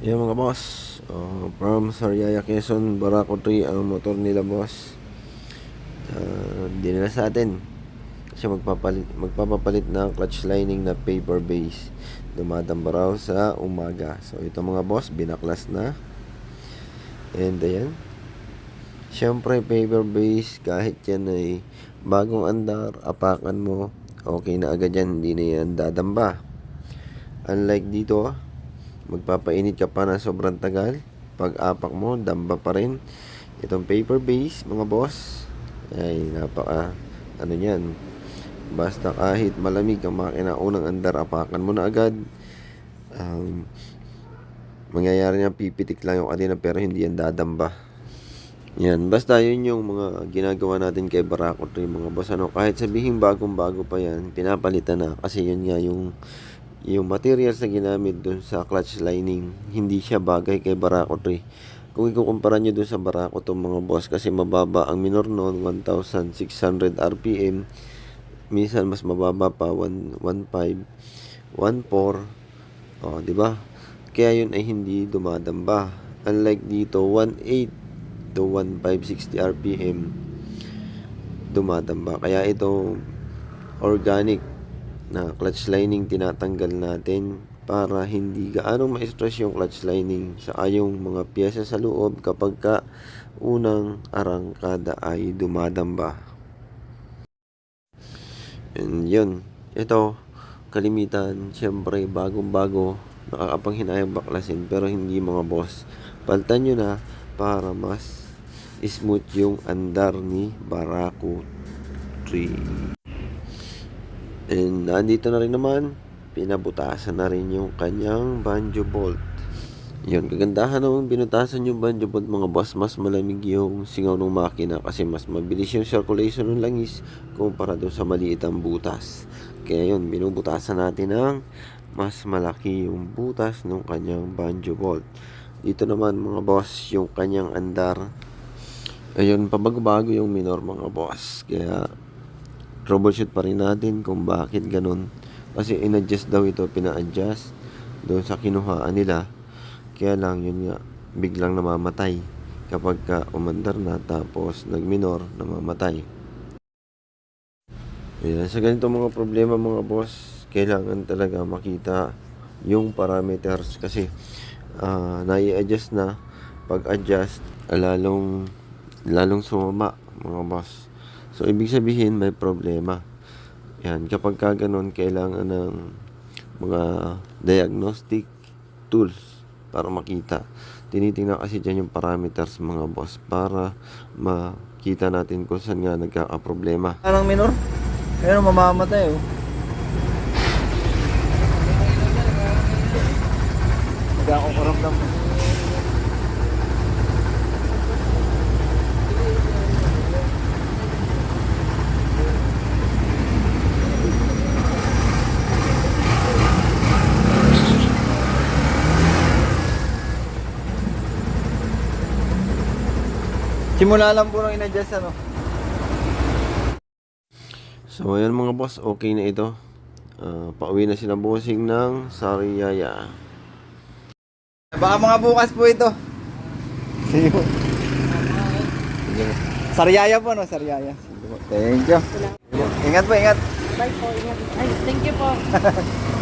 Yan mga boss. Uh, from Sariaya, Quezon, Barako 3 ang motor nila boss. Uh, dinala sa atin. Kasi magpapalit, magpapapalit ng clutch lining na paper base. Dumadamba raw sa umaga. So ito mga boss, binaklas na. And ayan. Siyempre paper base kahit yan ay bagong andar, apakan mo, okay na agad yan, hindi na yan dadamba. Unlike dito, magpapainit ka pa na sobrang tagal. Pag apak mo, damba pa rin. Itong paper base, mga boss, ay napaka, ano yan, basta kahit malamig ang makina, unang andar, apakan mo na agad. Um, mangyayari niya, pipitik lang yung kadena pero hindi yan dadamba. Yan, basta yun yung mga ginagawa natin kay Barako 3 mga boss. Ano, kahit sabihin bagong bago pa yan, pinapalitan na kasi yun nga yung yung materials na ginamit dun sa clutch lining, hindi siya bagay kay Barako 3. Kung ikukumpara nyo dun sa Barako to mga boss, kasi mababa ang minor noon, 1,600 RPM. Minsan mas mababa pa, 1.5, 1.4. Oh, di ba? Kaya yun ay hindi dumadamba. Unlike dito, 1.8 to 1560 RPM dumadamba. Kaya ito organic na clutch lining tinatanggal natin para hindi gaano ma-stress yung clutch lining sa ayong mga pyesa sa loob kapag ka unang arangkada ay dumadamba. And yun, ito kalimitan, syempre bagong-bago nakakapanghinayang baklasin pero hindi mga boss. Paltan nyo na para mas smooth yung andar ni Barako 3. And nandito na rin naman, pinabutasan na rin yung kanyang banjo bolt. Yun, kagandahan naman binutasan yung banjo bolt mga boss, mas malamig yung singaw ng makina kasi mas mabilis yung circulation ng langis kumpara doon sa maliit ang butas. Kaya yun, binubutasan natin ng mas malaki yung butas ng kanyang banjo bolt. Dito naman mga boss, yung kanyang andar. Ayun, pabago-bago yung minor mga boss. Kaya troubleshoot pa rin natin kung bakit ganun. Kasi in-adjust daw ito, pina-adjust doon sa kinuhaan nila. Kaya lang yun nga, biglang namamatay kapag ka umandar na tapos nag-minor, namamatay. Ayan, sa ganito mga problema mga boss, kailangan talaga makita yung parameters kasi uh, nai-adjust na pag-adjust lalong lalong sumama mga boss so ibig sabihin may problema yan kapag ka ganun kailangan ng mga diagnostic tools para makita tinitingnan kasi dyan yung parameters mga boss para makita natin kung saan nga nagkakaproblema Anong minor? Pero mamamatay oh. Nagkakakuramdam. Simula lang po nang in-adjust ano. So, ayan mga boss, okay na ito. Ah, pauwi na sila bossing ng Sariaya. Baka mga bukas po ito. See you. Sariaya po, no? Po. Thank you. Ingat po, ingat. Bye po. Ingat. Ay, thank you po.